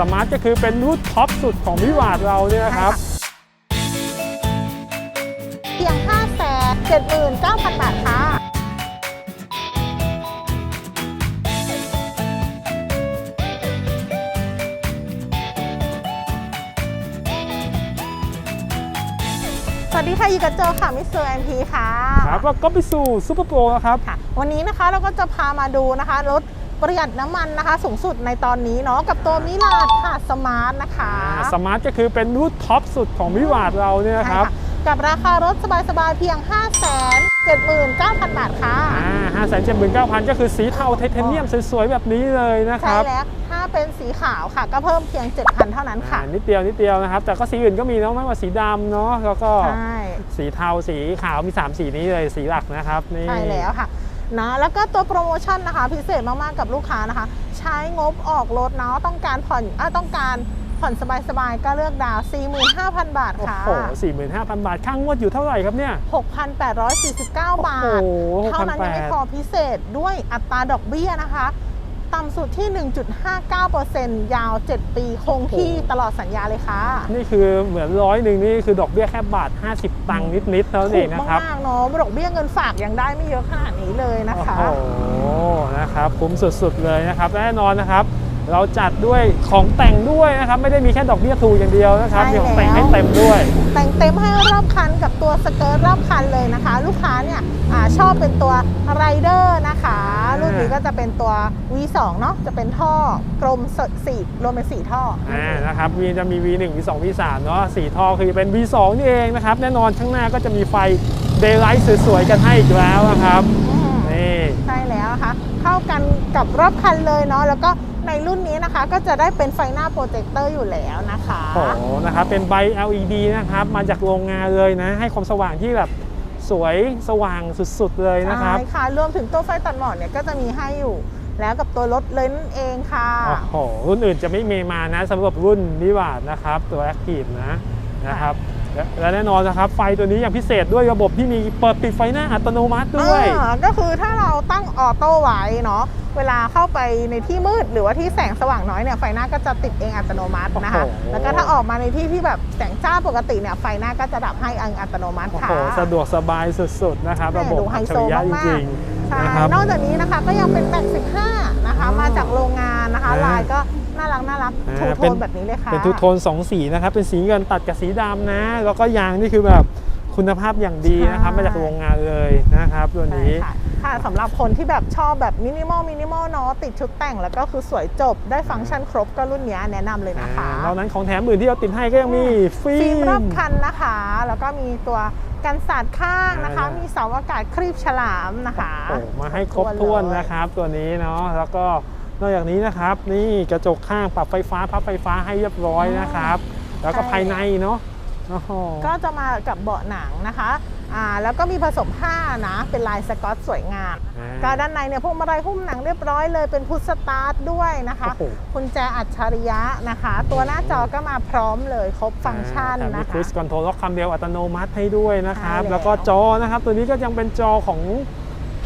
สมาร์ทก็คือเป็นรุ่นท็อปสุดของวิวาดเราเนี่ยนะครับ เพียง 5 7 9 0 0 0 บาทค่ะ สวัสดีค่ะอยู่กับโจค่ะ มิสเตอร์แอนพีค่ะ ครับแล้วก็ไปสู่ซูเปอร์โปรครับ ค่ะวันนี้นะคะเราก็จะพามาดูนะคะรถ ประหยัดน้ำมันนะคะ สูงสุดในตอนนี้เนาะกับตัวมิลาดค่ะสมาร์ทนะคะสมาร์ทก็คือเป็นรุ่นท็อปสุดของวิวาดเราเนี่ยนะครับใช่ะกับราคารถสบายๆเพียง 5 7 9 0 0 0 บาทค่ะอ่าห้าแสนเจ็ดหมื่นเก้าพันก็คือสีเทาไทเทเนียมสวยๆ แบบนี้เลยนะคใช่รับแล้วถ้าเป็นสีขาวค่ะ ก็เพิ่มเพียง 7,000 เท่านั้นค่ะอ่านิดเดียวนิดเดียวนะครับ แต่ก็สีอื่นก็มีเนาะไม่ว่าสีดำเนาะแล้วก็ใช่สีเทาสีขาวมี 3 สีนี้เลยสีหลักนะครับนี่ใช่แล้วค่ะ นะแล้วก็ตัวโปรโมชั่นนะคะพิเศษมาก ๆ กับลูกค้านะคะ ใช้งบออกรถเนาะต้องการผ่อนอะต้องการผ่อนสบาย ๆ ก็เลือกดาวน์45,000 บาทโอ้ค่ะโหสี่หมื่นห้าพันบาทค่างวดอยู่เท่าไหร่ครับเนี่ย 6,849 บาโอ้ทโหเท่านั้นยังไม่พอพิเศษด้วยอัตราดอกเบี้ยนะคะ ต่ำสุดที่ 1.59%ยาว 7 ปีคงที่ตลอดสัญญาเลยค่ะ นี่คือเหมือนร้อยหนึ่งนี่คือดอกเบี้ยแค่บาท 50 ตังค์นิดๆเท่านั้นเองนะครับถูกมากๆเนาะดอกเบี้ยเงินฝากยังได้ไม่เยอะขนาดนี้เลยนะคะโอ้โหนะครับคุ้มสุดๆเลยนะครับแน่นอนนะครับ เราจัดด้วยของแต่งด้วยนะครับ ไม่ได้มีแค่ดอกเบี้ยถูกอย่างเดียวนะครับใช่มีของแต่งแล้วให้เต็มด้วย แต่งเต็มให้รอบคันกับตัวสเกิร์ตรอบคันเลยนะคะ ลูกค้าเนี่ยอา ชอบเป็นตัวไรเดอร์นะคะ รุ่นนี้ก็จะเป็นตัว V2 เนาะจะเป็นท่อกลมสี่รวมเป็นสี่ท่อออ่านะครับวีจะมี V1 V2 V3 เนาะสีท่อคือจะเป็น V2 นี่เองนะครับ แน่นอนข้างหน้าก็จะมีไฟ Daylight สวยๆกันให้อีกแล้วนะครับอืมนี่ใช่แล้วนะคะเข้ากันกับรอบคันเลยเนาะแล้วก็ในรุ่นนี้นะคะก็จะได้เป็นไฟหน้าโปรเจคเตอร์อยู่แล้วนะคะโอ้โหนะครับเป็นใบ LED นะครับมาจากโรงงานเลยนะ ให้ความสว่างที่แบบ สวยสว่างสุดๆเลยนะครับใช่ค่ะ รวมถึงตัวไฟตัดหมอกเนี่ยก็จะมีให้อยู่ แล้วกับตัวรถเลยนั่นเองค่ะ โอ้โหรุ่นอื่นจะไม่มีมานะสำหรับรุ่นนิวาดนะครับ ตัวแอคทีฟนะ นะครับและและแน่นอนนะครับไฟตัวนี้อย่างพิเศษด้วยระบบที่มีเปิดปิดไฟหน้าอัตโนมัติด้วย อ่าก็คือถ้าเราตั้งออโต้ไว้เนาะเวลาเข้าไปในที่มืดหรือว่าที่แสงสว่างน้อยเนี่ยไฟหน้าก็จะติดเองอัตโนมัตินะคะ โอ้โห แล้วก็ถ้าออกมาในที่ที่แบบแสงจ้าปกติเนี่ยไฟหน้าก็จะดับให้เองอัตโนมัติโอ้ค่ะ โหสะดวกสบายสุดๆนะครับแหม่ระบบดูไฮอัจฉโซริยะจมากริงๆใช่ๆนะครับ นอกจากนี้นะคะก็ยังเป็นแม็ก15 นะคะอ๋อมาจากโรงงานนะคะ อ่าลายก็น่า รักน่ารักอ่าทูโทเป็น นแบบนี้เลยค่ะ เป็นทูโทน2สีนะครับ เป็นสีเงินตัดกับสีดำนะ แล้วก็ยางนี่คือแบบคุณภาพอย่างดีนะครับมาจากโรงงานเลยนะครับตัวใช่นี้ค่ะค่ะสำหรับคนที่แบบชอบแบบมินิมอลมินิมอลเนาะติดชุดแต่งแล้วก็คือสวยจบได้ฟังก์ชันครบก็รุ่นเนี้ยแนะนำเลยนะคะอ่านอกนั้นของแถมอื่นที่เราติดให้ก็ยังมีฟิฟิล์มรอล์บมคันนะคะ แล้วก็มีตัวกันสาดข้างนะคะอ่ามีมีเสาอากาศครีบฉลามนะคะ โอ้มาให้ครบถ้วนเลยนะครับ ตัวนี้เนาะแล้วก็ นอกจากนี้นะครับนี่กระจกข้างปรับไฟฟ้าพับไฟฟ้าให้เรียบร้อยนะครับ แล้วก็ภายในเนาะโอ้โหก็จะมากับเบาะหนังนะคะอ่าแล้วก็มีผสมผ้านะเป็นลายสกอตสวยงามอ่าก็ด้านในเนี่ยพวงมาลัยหุ้มหนังเรียบร้อยเลยเป็นพุทสตาร์ทด้วยนะคะโอ้โหกุญแจอัจฉริยะนะคะ ตัวหน้าจอก็มาพร้อมเลยครบฟังก์ชันแถมมีนะครูคะซคอนโทรลล็อกคำเดียวอัตโนมัติให้ด้วยนะครับใช่แล้วแล้วก็จอนะครับ ตัวนี้ก็ยังเป็นจอของ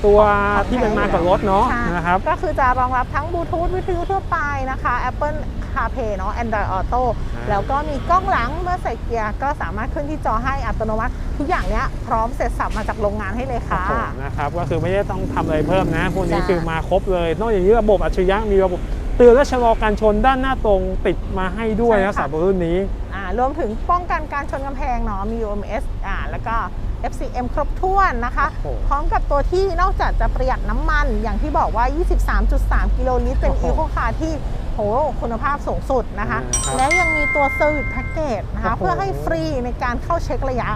ตัวของที่เป็นแท้มากับรถเนาะใช่นะครับก็คือจะรองรับทั้งบลูทูธวิทยุทั่วไปนะคะ Apple CarPlay เนาะ Android Auto อ่าแล้วก็มีกล้องหลังเมื่อใส่เกียร์ก็สามารถขึ้นที่จอให้อัตโนมัติ ทุกอย่างเนี้ยพร้อมเสร็จสับมาจากโรงงานให้เลยค่ะโอ้โหนะครับก็คือไม่ได้ต้องทำอะไรเพิ่มนะพวกนี้จ้ะคือมาครบเลย นอกจากนี้ระบบอัจฉริยะมีระบบเตือนและชะลอการชนด้านหน้าตรงติดมาให้ด้วยนะสำหรับรุ่นนี้อ่ารวมถึงป้องกันการชนกำแพงเนาะมี OMS อ่าแล้วก็ FCM ครบถ้วนนะคะโอ้โหพร้อมกับตัวที่นอกจากจะประหยัดน้ำมัน อย่างที่บอกว่า 23.3 กิโลลิตร เป็นโอ้อีโหโคคาร์ที่โหคุณภาพสูงสุดนะคะอ่าครับแล้วยังมีตัวเซอร์วิสแพ็กเกจนะคะโอ้โหเพื่อให้ฟรีในการเข้าเช็คระยะ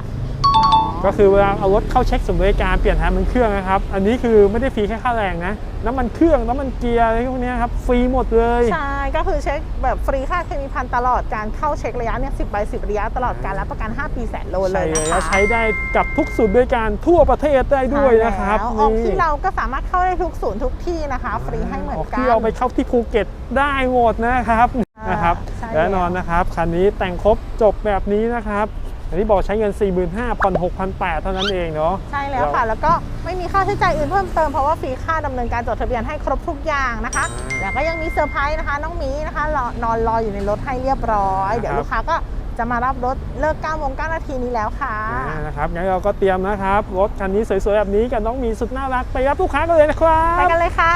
ก็คือเวลาเอารถเข้าเช็คสมบริการเปลี่ยนถ่ายน้ำมันเครื่องนะครับ อันนี้คือไม่ได้ฟรีแค่ค่าแรงนะ น้ำมันเครื่องน้ำมันเกียร์อะไรพวกเนี้ยครับฟรีหมดเลย ใช่ ก็คือเช็คแบบฟรีค่าเคมีพันตลอดการเข้าเช็คระยะเนี่ย10ใบ10ระยะตลอดการรับประกัน 5 ปีแสนโลเลใช่ยเลยนะแล้วคะใช้ได้กับทุกศูนย์บริการทั่วประเทศได้ด้วยนะครับใช่แล้วออกที่นี่เราก็สามารถเข้าได้ทุกศูนย์ทุกที่นะคะ ฟรีให้เหมือนกันที่เอาไปเข้าที่ภูเก็ตได้หมดนะครับอ่านะครับใช่แน่นอนนะครับคันนี้แต่งครบจบแบบนี้นะครับ อันนี้บอกใช้เงิน 45,000ผ่อน6,800 เท่านั้นเองเนาะ ใช่แล้วค่ะ แล้วก็ไม่มีค่าใช้จ่ายอื่นเพิ่มเติม เพราะว่าฟรีค่าดำเนินการจดทะเบียนให้ครบทุกอย่างนะคะอ่าแล้วก็ยังมีเซอร์ไพรส์นะคะ น้องหมีนะคะรอนอนรออยู่ในรถให้เรียบร้อย เดี๋ยวครับลูกค้าก็จะมารับรถเลิก9โมง9นาทีนี้แล้วค่ะอ่านะครับงั้นเราก็เตรียมนะครับ รถคันนี้สวยๆแบบนี้กับน้องหมีสุดน่ารักไปรับลูกค้ากันเลยนะครับ ไปกันเลยค่ะ